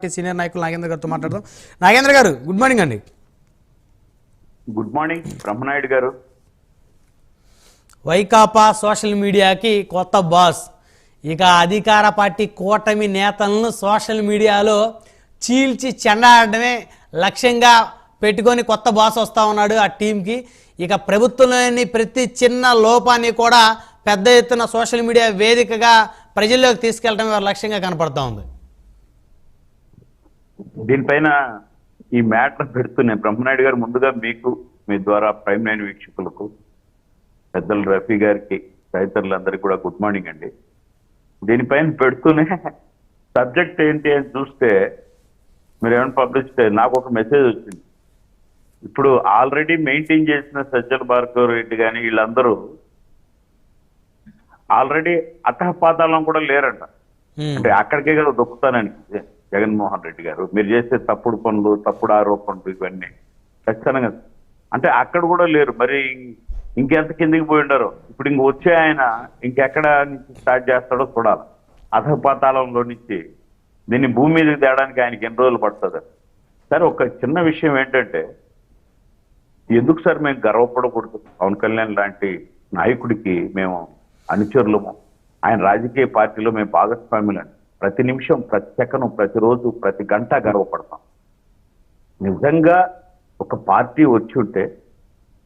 Party senior నాయకులు నాగేంద్ర గారితో మాట్లాడదాం. నాగేంద్ర గారు గుడ్ మార్నింగ్ అండి. గుడ్ మార్నింగ్ బ్రహ్మనాయుడు గారు. వైకాపా సోషల్ మీడియాకి కొత్త బాస్. ఇక అధికార పార్టీ కూటమి నేతలను సోషల్ మీడియాలో చీల్చి చెండాడమే లక్ష్యంగా పెట్టుకొని కొత్త బాస్ వస్తా ఉన్నాడు ఆ టీంకి. ఇక ప్రభుత్వంలోని ప్రతి చిన్న లోపాన్ని కూడా పెద్ద ఎత్తున సోషల్ మీడియా వేదికగా ప్రజల్లోకి తీసుకెళ్ళడమే వారి లక్ష్యంగా కనపడతా ఉంది. దీనిపైన ఈ మ్యాటర్ పెడుతున్నాయి బ్రహ్మనాయుడు గారు ముందుగా మీకు మీ ద్వారా ప్రైమ్ లైన్ వీక్షకులకు పెద్దలు రఫీ గారికి తదితరులందరికీ కూడా గుడ్ మార్నింగ్ అండి. దీనిపైన పెడుతూనే సబ్జెక్ట్ ఏంటి అని చూస్తే మీరు ఏమైనా పబ్లిష్ నాకు ఒక మెసేజ్ వచ్చింది. ఇప్పుడు ఆల్రెడీ మెయింటైన్ చేసిన సజ్జల భార్గవ్ రెడ్డి కానీ వీళ్ళందరూ ఆల్రెడీ అతహపాతాలం కూడా లేరంట. అంటే అక్కడికే కదా దొక్కుతానని జగన్మోహన్ రెడ్డి గారు. మీరు చేసే తప్పుడు పనులు తప్పుడు ఆరోపణలు ఇవన్నీ. ఖచ్చితంగా. అంటే అక్కడ కూడా లేరు. మరి ఇంకెంత కిందికి పోయి ఉండరు. ఇప్పుడు ఇంక వచ్చే ఆయన ఇంకెక్కడ నుంచి స్టార్ట్ చేస్తాడో చూడాలి. అధపాతాళంలో నుంచి. దీన్ని భూమి మీదకి తేడానికి ఆయనకి ఎన్ని రోజులు పడుతుంది? సరే ఒక చిన్న విషయం ఏంటంటే ఎందుకు సార్ మేము గర్వపడకూడదు? పవన్ కళ్యాణ్ లాంటి నాయకుడికి మేము అనుచరులము. ఆయన రాజకీయ పార్టీలో మేము భాగస్వాములు ప్రతి నిమిషం ప్రతి సెకను ప్రతిరోజు ప్రతి గంట గర్వపడతాం. నిజంగా ఒక పార్టీ వచ్చి ఉంటే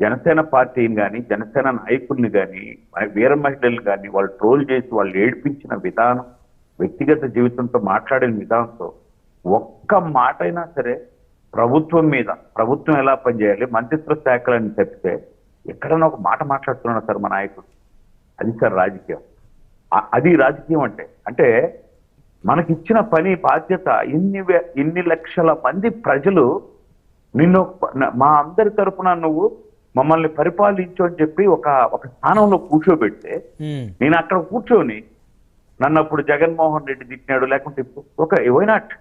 జనసేన పార్టీని కానీ జనసేన నాయకుల్ని కానీ వీర మహిళలు కానీ వాళ్ళు ట్రోల్ చేసి వాళ్ళు ఏడిపించిన విధానం వ్యక్తిగత జీవితంతో మాట్లాడిన విధానంతో ఒక్క మాట అయినా సరే ప్రభుత్వం మీద ప్రభుత్వం ఎలా పనిచేయాలి మంత్రిత్వ శాఖలని చెప్తే ఎక్కడైనా ఒక మాట మాట్లాడుతున్నాడు సార్ మా నాయకుడు అది సార్ రాజకీయం. అది రాజకీయం అంటే అంటే మనకిచ్చిన పని బాధ్యత ఇన్ని ఇన్ని లక్షల మంది ప్రజలు నిన్ను మా అందరి తరపున నువ్వు మమ్మల్ని పరిపాలించు అని చెప్పి ఒక ఒక స్థానంలో కూర్చోబెడితే. నేను అక్కడ కూర్చొని నన్ను అప్పుడు జగన్మోహన్ రెడ్డి తిట్టినాడు లేకుంటే ఒక వైనాట్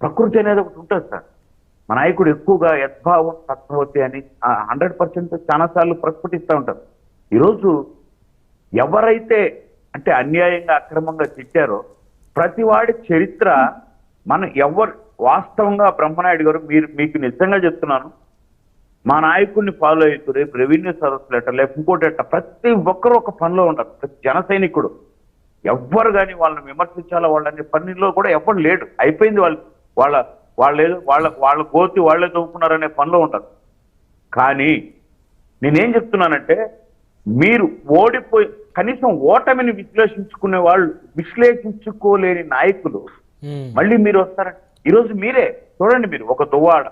ప్రకృతి అనేది ఒకటి ఉంటుంది సార్. మా నాయకుడు ఎక్కువగా యద్భావం తత్వతి అని హండ్రెడ్ పర్సెంట్ చాలా సార్లు ప్రస్ఫుటిస్తూ ఉంటారు. ఈరోజు ఎవరైతే అంటే అన్యాయంగా అక్రమంగా తిట్టారో ప్రతి వాడి చరిత్ర మన ఎవరు వాస్తవంగా బ్రహ్మనాయుడు గారు మీరు మీకు నిజంగా చెప్తున్నాను. మా నాయకుడిని ఫాలో అవుతూ రేపు రెవెన్యూ సదస్సులు లెటర్ లేక ఇంకోటి ప్రతి ఒక్కరు ఒక పనిలో ఉంటారు. ప్రతి జన సైనికుడు. ఎవ్వరు కానీ వాళ్ళని విమర్శించాలా వాళ్ళని పనిలో కూడా ఎవ్వరు లేడు. అయిపోయింది వాళ్ళు వాళ్ళ వాళ్ళు ఏదో వాళ్ళ వాళ్ళ కోతి వాళ్ళే తవ్వుకున్నారనే పనిలో ఉంటారు. కానీ నేనేం చెప్తున్నానంటే మీరు ఓడిపోయి కనీసం ఓటమిని విశ్లేషించుకునే వాళ్ళు విశ్లేషించుకోలేని నాయకులు. హ్మ్. మళ్ళీ మీరు వస్తారంటే ఈరోజు మీరే. చూడండి మీరు ఒక దువ్వాడ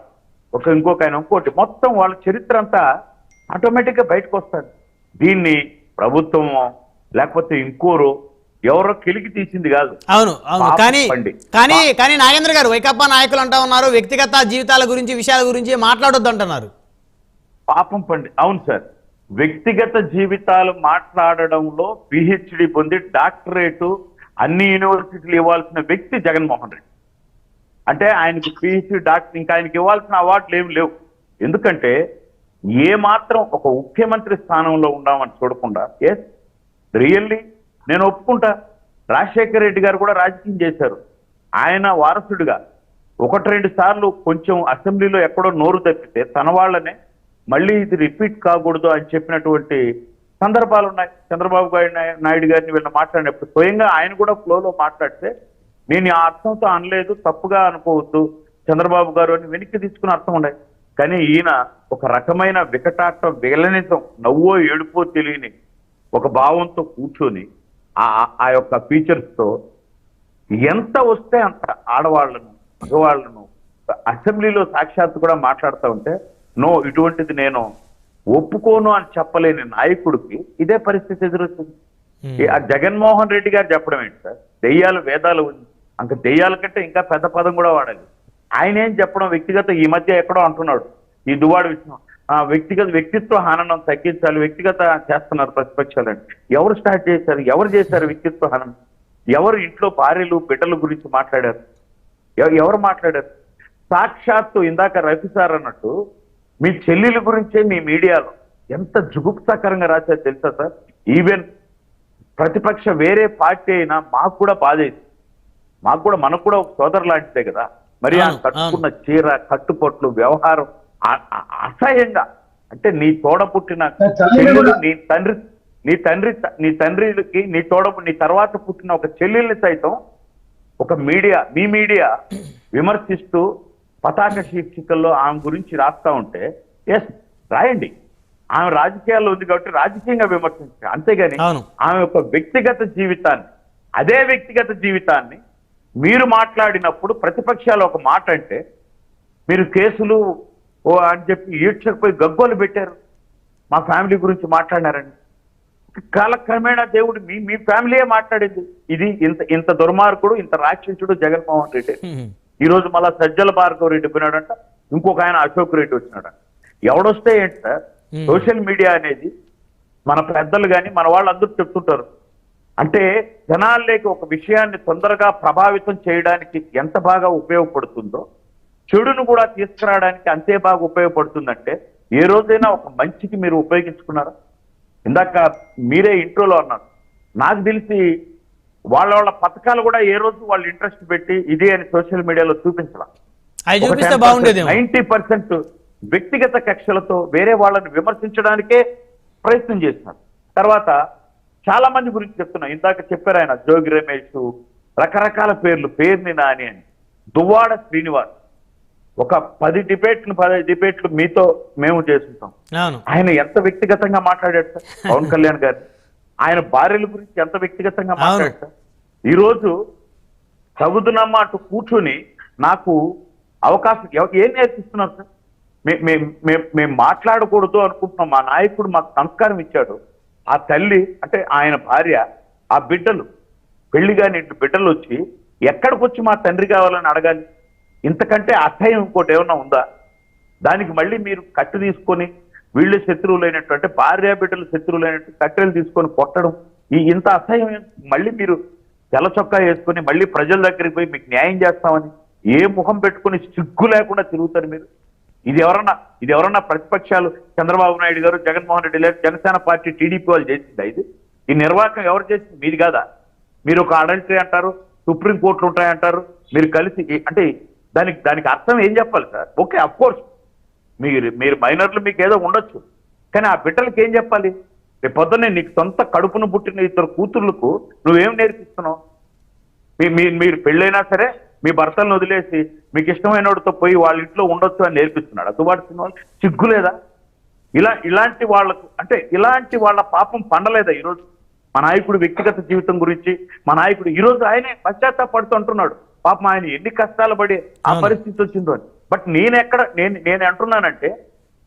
ఒక ఇంకొక ఆయన ఇంకోటి. మొత్తం వాళ్ళ చరిత్ర అంతా ఆటోమేటిక్గా బయటకు వస్తారు దీన్ని ప్రభుత్వమో లేకపోతే ఇంకోరు ఎవరో కిలికి తీసింది కాదు. అవును అవును. కానీ. కానీ కానీ నాగేంద్ర గారు వైకాపా నాయకులు అంటా ఉన్నారు వ్యక్తిగత జీవితాల గురించి విషయాల గురించి మాట్లాడొద్దు అంటున్నారు. పాపం పండి అవును సార్. వ్యక్తిగత జీవితాలు మాట్లాడడంలో పిహెచ్డి పొంది డాక్టరేటు అన్ని యూనివర్సిటీలు ఇవ్వాల్సిన వ్యక్తి జగన్మోహన్ రెడ్డి. అంటే ఆయనకు పిహెచ్డి డాక్టర్ ఇంకా ఆయనకి ఇవ్వాల్సిన అవార్డులు ఏమి లేవు. ఎందుకంటే ఏ మాత్రం ఒక ముఖ్యమంత్రి స్థానంలో ఉండామని చూడకుండా ఎస్ రియల్లీ నేను ఒప్పుకుంటా. రాజశేఖర రెడ్డి గారు కూడా రాజకీయం చేశారు. ఆయన వారసుడిగా ఒకటి రెండు సార్లు కొంచెం అసెంబ్లీలో ఎక్కడో నోరు తప్పితే తన వాళ్ళనే మళ్ళీ ఇది రిపీట్ కాకూడదు అని చెప్పినటువంటి సందర్భాలు ఉన్నాయి. చంద్రబాబు గారి నాయుడు గారిని వీళ్ళని మాట్లాడినప్పుడు స్వయంగా ఆయన కూడా ఫ్లోలో మాట్లాడితే నేను ఆ అర్థంతో అనలేదు తప్పుగా అనుకోవద్దు చంద్రబాబు గారు అని వెనక్కి తీసుకున్న అర్థం ఉండే కానీ ఈయన ఒక రకమైన వికటాట విలనితం నవ్వో ఏడుపో తెలియని ఒక భావంతో కూర్చొని ఆ ఆ యొక్క ఫీచర్స్తో ఎంత వస్తే అంత ఆడవాళ్ళను మగవాళ్ళను అసెంబ్లీలో సాక్షాత్తు కూడా మాట్లాడుతూ ఉంటే నో ఇటువంటిది నేను ఒప్పుకోను అని చెప్పలేని నాయకుడికి ఇదే పరిస్థితి ఎదురొచ్చింది ఈ ఆ జగన్మోహన్ రెడ్డి గారు చెప్పడం ఏంటి సార్? దెయ్యాలు వేదాలు ఉంది అంక దెయ్యాల కంటే ఇంకా పెద్ద పదం కూడా వాడాలి. ఆయన ఏం చెప్పడం వ్యక్తిగత? ఈ మధ్య ఎక్కడో అంటున్నాడు. ఈ దువాడు విషయం ఆ వ్యక్తిగత వ్యక్తిత్వ హననం తగ్గించాలి వ్యక్తిగత చేస్తున్నారు ప్రతిపక్షాలని ఎవరు స్టార్ట్ చేశారు? ఎవరు చేశారు వ్యక్తిత్వ హననం? ఎవరు ఇంట్లో భార్యలు బిడ్డల గురించి మాట్లాడారు? ఎవ- ఎవరు మాట్లాడారు? సాక్షాత్తు ఇందాక రఫీ సార్ అన్నట్టు మీ చెల్లెల గురించే మీ మీడియాలో ఎంత జుగుప్సాకరంగా రాశారు తెలుసా సార్? ఈవెన్ ప్రతిపక్ష వేరే పార్టీ అయినా మాకు కూడా బాధ అయింది మాకు కూడా మనకు కూడా ఒక సోదరు లాంటిదే కదా. మరి ఆ కట్టుకున్న చీర కట్టుకొట్లు వ్యవహారం అసహ్యంగా. అంటే నీ తోడ పుట్టిన నీ తండ్రి నీ తండ్రి నీ తండ్రికి నీ తోడ నీ తర్వాత పుట్టిన ఒక చెల్లెల్ని సైతం ఒక మీడియా మీ మీడియా విమర్శిస్తూ పతాక శీర్షికల్లో ఆమె గురించి రాస్తా ఉంటే ఎస్ రాయండి. ఆమె రాజకీయాల్లో ఉంది కాబట్టి రాజకీయంగా విమర్శించారు అంతేగాని. ఆమె యొక్క వ్యక్తిగత జీవితాన్ని అదే వ్యక్తిగత జీవితాన్ని మీరు మాట్లాడినప్పుడు ప్రతిపక్షాలు ఒక మాట అంటే మీరు కేసులు ఓ అని చెప్పి ఈడ్చకపోయి గగ్గోలు పెట్టారు. మా ఫ్యామిలీ గురించి మాట్లాడినారండి. కాలక్రమేణా దేవుడు మీ మీ ఫ్యామిలీయే మాట్లాడింది. ఇది ఇంత ఇంత దుర్మార్గుడు ఇంత రాక్షసుడు జగన్మోహన్ రెడ్డి. హ్మ్. ఈ రోజు మళ్ళా సజ్జల భార్గవ రెడ్డి పోయినాడంట ఇంకొక ఆయన అశోక్ రెడ్డి వచ్చినాడంట ఎవడొస్తే ఏంటి. సోషల్ మీడియా అనేది మన పెద్దలు కానీ మన వాళ్ళందరూ చెప్తుంటారు అంటే జనాల్లోకి ఒక విషయాన్ని తొందరగా ప్రభావితం చేయడానికి ఎంత బాగా ఉపయోగపడుతుందో చెడును కూడా తీసుకురావడానికి అంతే బాగా ఉపయోగపడుతుందంటే ఏ రోజైనా ఒక మంచికి మీరు ఉపయోగించుకున్నారా ఇందాక మీరే ఇంట్రోలో అన్నారు నాకు తెలిసి వాళ్ళ వాళ్ళ పథకాలు కూడా ఏ రోజు వాళ్ళు ఇంట్రెస్ట్ పెట్టి ఇదే అని సోషల్ మీడియాలో చూపించాల. నైన్టీ పర్సెంట్ వ్యక్తిగత కక్షలతో వేరే వాళ్ళని విమర్శించడానికే ప్రయత్నం చేస్తున్నారు తర్వాత చాలా మంది గురించి చెప్తున్నా. ఇందాక చెప్పారు ఆయన జోగి రమేష్ రకరకాల పేర్లు పేరుని నాని అని. దువ్వాడ శ్రీనివాస్. ఒక పది డిబేట్లు పది డిబేట్లు మీతో మేము చేస్తుంటాం ఆయన ఎంత వ్యక్తిగతంగా మాట్లాడాడు సార్? పవన్ కళ్యాణ్ గారు ఆయన భార్యల గురించి ఎంత వ్యక్తిగతంగా మాట్లాడాడు సార్ ఈ రోజు చదువుతున్నమ్మ అటు కూర్చొని నాకు అవకాశం ఏం నేర్పిస్తున్నారు సార్? మేము మాట్లాడకూడదు అనుకుంటున్నాం. మా నాయకుడు మాకు సంస్కారం ఇచ్చాడు. ఆ తల్లి అంటే ఆయన భార్య ఆ బిడ్డలు పెళ్ళి కాని బిడ్డలు వచ్చి ఎక్కడికి వచ్చి మా తండ్రి కావాలని అడగాలి? ఇంతకంటే అసహ్యం ఇంకోటి ఏమన్నా ఉందా? దానికి మళ్ళీ మీరు కట్టు తీసుకొని వీళ్ళు శత్రువులైనట్టు అంటే భార్య బిడ్డలు శత్రువులైనట్టు కట్టెలు తీసుకొని కొట్టడం ఈ ఇంత అసహ్యం. మళ్ళీ మీరు తెల చొక్కా వేసుకొని మళ్ళీ ప్రజల దగ్గరికి పోయి మీకు న్యాయం చేస్తామని ఏ ముఖం పెట్టుకొని సిగ్గు లేకుండా తిరుగుతారు మీరు? ఇది ఎవరన్నా ఇది ఎవరన్నా ప్రతిపక్షాలు? చంద్రబాబు నాయుడు గారు జగన్మోహన్ రెడ్డి గారు జనసేన పార్టీ టీడీపీ వాళ్ళు చేసిందా ఇది? ఈ నిర్వాహకం ఎవరు చేసింది? మీది కాదా? మీరు ఒక అడల్టరీ అంటారు సుప్రీం కోర్టులు ఉంటాయంటారు మీరు కలిసి అంటే దానికి దానికి అర్థం ఏం చెప్పాలి సార్? ఓకే అఫ్ కోర్స్ మీరు మీరు మైనర్లు మీకు ఏదో ఉండొచ్చు. కానీ ఆ బిడ్డలకి ఏం చెప్పాలి? రేపు పొద్దున్నే నీకు సొంత కడుపును పుట్టిన ఇద్దరు కూతుర్లకు నువ్వేం నేర్పిస్తున్నావు? మీ- మీరు పెళ్ళైనా సరే మీ భర్తలను వదిలేసి మీకు ఇష్టమైనోడితో పోయి వాళ్ళ ఇంట్లో ఉండొచ్చు అని నేర్పిస్తున్నాడు. అదుబాటు సినిమాలు సిగ్గు లేదా ఇలా ఇలాంటి వాళ్ళకు అంటే ఇలాంటి వాళ్ళ పాపం పండలేదా ఈరోజు? మా నాయకుడు వ్యక్తిగత జీవితం గురించి మా నాయకుడు ఈ రోజు ఆయనే పశ్చాత్తాపడుతూ అంటున్నాడు పాపం ఆయన ఎన్ని కష్టాలు పడి ఆ. పరిస్థితి వచ్చిందో అని. బట్ నేను ఎక్కడ నేను నేను అంటున్నానంటే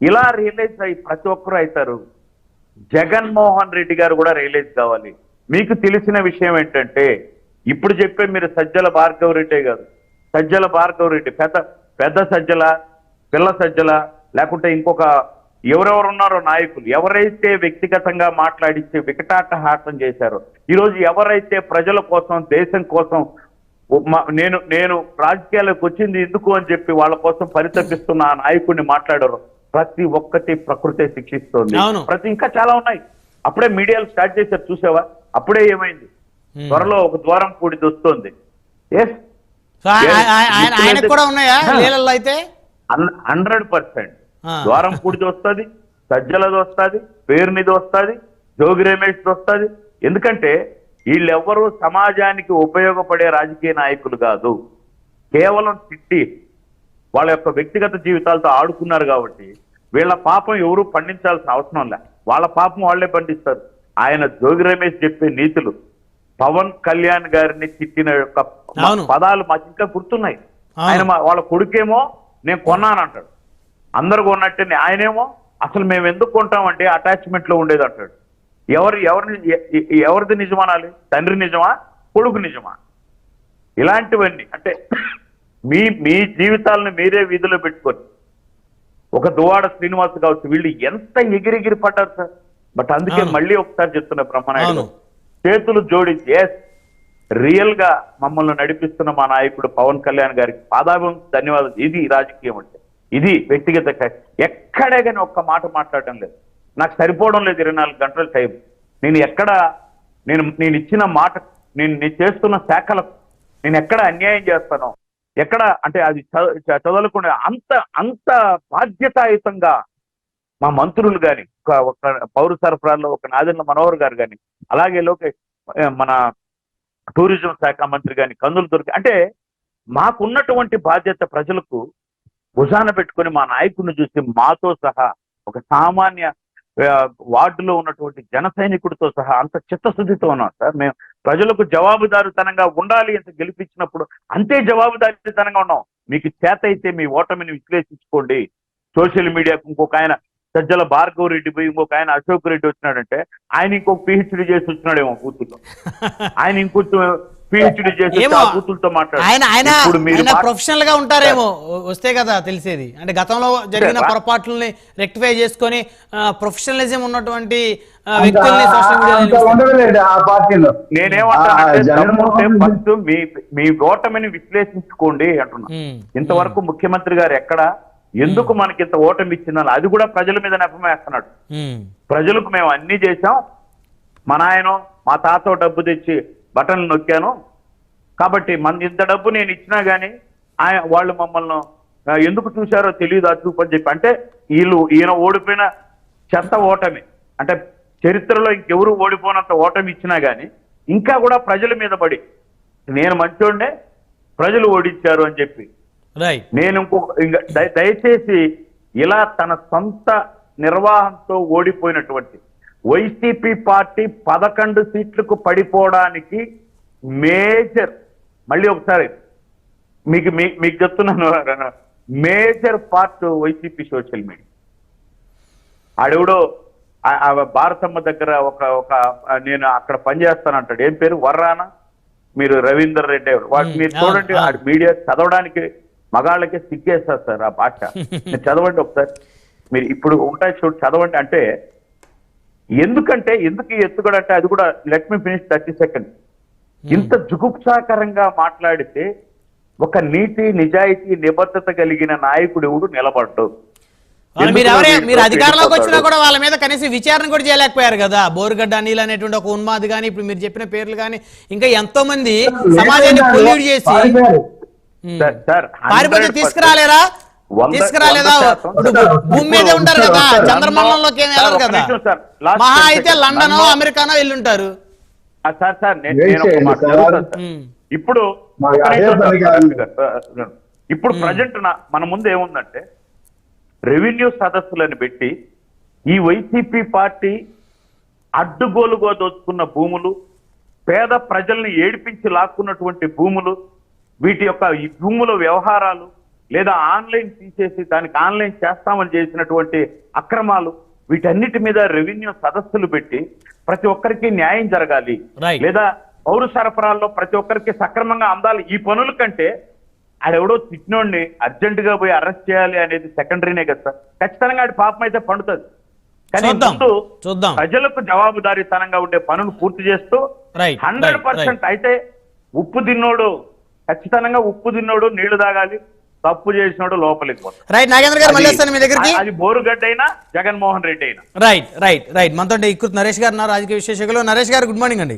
ఇలా రియలైజ్ అయ్యి ప్రతి ఒక్కరు అవుతారు. జగన్మోహన్ రెడ్డి గారు కూడా రియలైజ్ కావాలి. మీకు తెలిసిన విషయం ఏంటంటే ఇప్పుడు చెప్పే మీరు సజ్జల భార్గవ రెడ్డే కాదు. సజ్జల భార్గవ రెడ్డి పెద్ద పెద్ద సజ్జల పిల్ల సజ్జల లేకుంటే ఇంకొక ఎవరెవరు ఉన్నారో నాయకులు ఎవరైతే వ్యక్తిగతంగా మాట్లాడించి వికటాటహాటం చేశారో ఈరోజు ఎవరైతే ప్రజల కోసం దేశం కోసం నేను నేను రాజకీయాలకు వచ్చింది ఎందుకు అని చెప్పి వాళ్ళ కోసం పరితపిస్తున్న ఆ నాయకుడిని మాట్లాడారు. ప్రతి ఒక్కటి ప్రకృతే శిక్షిస్తోంది. ప్రతి ఇంకా చాలా ఉన్నాయి. అప్పుడే మీడియాలు స్టార్ట్ చేశారు చూసావా? అప్పుడే ఏమైంది. త్వరలో ఒక ద్వారం కూడిది వస్తుంది. Hundred percent. ద్వారం కూడిది వస్తుంది సజ్జలది వస్తుంది పేరునిది వస్తుంది జోగి రమేష్ది వస్తుంది. ఎందుకంటే వీళ్ళెవ్వరూ సమాజానికి ఉపయోగపడే రాజకీయ నాయకులు కాదు. కేవలం తిట్టి వాళ్ళ యొక్క వ్యక్తిగత జీవితాలతో ఆడుకున్నారు కాబట్టి వీళ్ళ పాపం ఎవరు పండించాల్సిన అవసరం లే. వాళ్ళ పాపం వాళ్ళే పండిస్తారు. ఆయన జోగి రమేష్ చెప్పే నీతులు పవన్ కళ్యాణ్ గారిని తిట్టిన యొక్క. పదాలు మాకు ఇంకా గుర్తున్నాయి. ఆయన వాళ్ళ కొడుకేమో నేను కొన్నానంటాడు. అందరు కొన్నట్టే ఆయనేమో అసలు మేము ఎందుకు కొంటామంటే అటాచ్మెంట్లో ఉండేది అంటాడు. ఎవరు ఎవరిని ఎవరిది నిజమనాలి? తండ్రి నిజమా? కొడుకు నిజమా? ఇలాంటివన్నీ. అంటే మీ మీ జీవితాలను మీరే వీధిలో పెట్టుకొని ఒక దువాడ శ్రీనివాస్ కావచ్చు వీళ్ళు ఎంత ఎగిరెగిరి పడ్డారు సార్. బట్ అందుకే. మళ్ళీ ఒకసారి చెప్తున్నా బ్రహ్మనాయుడు. చేతులు జోడించి ఎస్ రియల్గా మమ్మల్ని నడిపిస్తున్న మా నాయకుడు పవన్ కళ్యాణ్ గారికి పాదాభం ధన్యవాదాలు. ఇది రాజకీయం అంటే. ఇది వ్యక్తిగత ఎక్కడే కానీ ఒక్క మాట మాట్లాడటం లేదు. నాకు సరిపోవడం లేదు ఇరవై నాలుగు గంటల టైం. నేను ఎక్కడ నేను నేను ఇచ్చిన మాట నేను నేను చేస్తున్న శాఖలకు నేను ఎక్కడ అన్యాయం చేస్తానో ఎక్కడ అంటే అది చదవకుండా అంత అంత బాధ్యతాయుతంగా మా మంత్రులు కానీ ఒక పౌర సరఫరాలో ఒక నాదెండ్ల మనోహర్ గారు కానీ అలాగే లోకే మన టూరిజం శాఖ మంత్రి కానీ కందులు దొరికి అంటే మాకున్నటువంటి బాధ్యత ప్రజలకు భుజాన పెట్టుకొని మా నాయకుడిని చూసి మాతో సహా ఒక సామాన్య వార్డులో ఉన్నటువంటి జన సైనికుడితో సహా అంత చిత్తశుద్ధితో ఉన్నాం సార్. మేము ప్రజలకు జవాబుదారుతనంగా ఉండాలి ಅಂತ గెలిపించినప్పుడు అంతే జవాబుదారీతనంగా ఉన్నాం. మీకు చేత అయితే మీ ఓటమిని విశ్లేషించుకోండి. సోషల్ మీడియాకు ఇంకొక ఆయన సజ్జల భార్గవ్ రెడ్డి పోయి ఇంకొక ఆయన అశోక్ రెడ్డి వచ్చినాడంటే ఆయన ఇంకొక పిహెచ్డి చేసి వచ్చినాడేమో కూతుర్లో. ఆయన ఇంకొంచెం పిహెచ్డి చేసి కూతురుతో ఆయన ఆయన ఆయన ప్రొఫెషనల్గా ఉంటారేమో వస్తే కదా తెలిసేది. అంటే గతంలో జరిగిన పొరపాట్లని రెక్టిఫై చేసుకొని ప్రొఫెషనలిజం ఉన్నటువంటి వ్యక్తుల్ని ఫస్ట్ మీ మీ ఓటమిని విశ్లేషించుకోండి అంటున్నా. ఇంతవరకు ముఖ్యమంత్రి గారు ఎక్కడ? ఎందుకు మనకి ఇంత ఓటమి ఇచ్చిందని అది కూడా ప్రజల మీద నెపమేస్తున్నాడు ప్రజలకు మేము అన్ని చేశాం. మా నాయన మా తాత డబ్బు తెచ్చి బటన్లు నొక్కాను. కాబట్టి మన ఇంత డబ్బు నేను ఇచ్చినా గానీ ఆయన వాళ్ళు మమ్మల్ని ఆ, ఎందుకు చూశారో తెలియదు అది చూపు అని చెప్పి. అంటే వీళ్ళు ఈయన ఓడిపోయిన చెత్త ఓటమి. అంటే చరిత్రలో ఇంకెవరు ఓడిపోయినంత ఓటమి ఇచ్చినా గానీ ఇంకా కూడా ప్రజల మీద పడి నేను మంచోండే ప్రజలు ఓడించారు అని చెప్పి. నేను ఇంకొక ఇంక దయ- దయచేసి ఇలా తన సొంత నిర్వాహంతో ఓడిపోయినటువంటి వైసీపీ పార్టీ పదకొండు సీట్లకు పడిపోవడానికి మేజర్ మళ్ళీ ఒకసారి మీకు మీకు చెప్తున్నాను major part YCP social media ఆడెవడో భారతమ్మ దగ్గర ఒక ఒక నేను అక్కడ పనిచేస్తానంటాడు ఏం పేరు వర్రానా మీరు రవీందర్ రెడ్డి? వాడు. మీరు చూడండి ఆ. మీడియా చదవడానికి మగాళ్ళకే సిగ్గేస్తారు సార్ ఆ భాష చదవండి ఒకసారి మీరు ఇప్పుడు ఉంటాయి చూడు చదవండి అంటే ఎందుకంటే ఎందుకు ఈ ఎత్తుగడ అంటే అది కూడా let me finish thirty second ఇంత జుగుప్సాకరంగా మాట్లాడితే ఒక నీతి నిజాయితీ నిబద్ధత కలిగిన నాయకుడు ఎవడు నిలబడ్డు. మీరు ఎవరే మీరు అధికారంలోకి వచ్చినా? కూడా వాళ్ళ మీద కనీసం విచారణ కూడా చేయలేకపోయారు కదా. బోరుగడ్డ అనిల్ అనేటువంటి ఒక ఉన్మాది కానీ ఇప్పుడు మీరు చెప్పిన పేర్లు కానీ ఇంకా ఎంతో మంది సమాజాన్ని పొల్యూట్ చేసి పారిపోతే 100% తీసుకురాలేరా? తీసుకురాలేదా భూమి మీదే ఉంటారు కదా. చంద్రమండలంలోకి ఏమి వెళ్ళరు కదా మహా అయితే. లండనో అమెరికానో ఆ, సార్ సార్. ఇప్పుడు. ఇప్పుడు ప్రజెంట్ మన ముందు ఏముందంటే రెవెన్యూ సదస్సులను పెట్టి ఈ వైసీపీ పార్టీ అడ్డుగోలుగా దోచుకున్న భూములు పేద ప్రజల్ని ఏడిపించి లాక్కున్నటువంటి భూములు వీటి యొక్క ఈ భూముల వ్యవహారాలు లేదా ఆన్లైన్ తీసేసి దానికి ఆన్లైన్ చేస్తామని చేసినటువంటి అక్రమాలు వీటన్నిటి మీద రెవెన్యూ సదస్సులు పెట్టి ప్రతి ఒక్కరికి న్యాయం జరగాలి. లేదా పౌర సరఫరాల్లో ప్రతి ఒక్కరికి సక్రమంగా అందాలి ఈ పనుల కంటే ఆడెవడో తిట్టినోడిని అర్జెంట్గా పోయి అరెస్ట్ చేయాలి అనేది సెకండరీనే కదా సార్ ఖచ్చితంగా ఆడి పాపం అయితే పండుతుంది కానీ. ముందు. ప్రజలకు జవాబుదారీతనంగా ఉండే పనులు పూర్తి చేస్తూ హండ్రెడ్ పర్సెంట్ అయితే ఉప్పు తిన్నోడు ఖచ్చితంగా ఉప్పు తిన్నోడు నీళ్ళు తాగాలి తప్పు చేసినోడు లోపలికి పోతాడు. రైట్ నాగేంద్ర గారు మళ్ళీ వస్తాను మీ దగ్గరికి. అది బోరుగడ్డ అయినా జగన్మోహన్ రెడ్డి అయినా. రైట్ రైట్ రైట్ మనతో ఇకృత్ నరేష్ గారు ఉన్నారు రాజకీయ విశేషకులు నరేష్ గారు గుడ్ మార్నింగ్ అండి.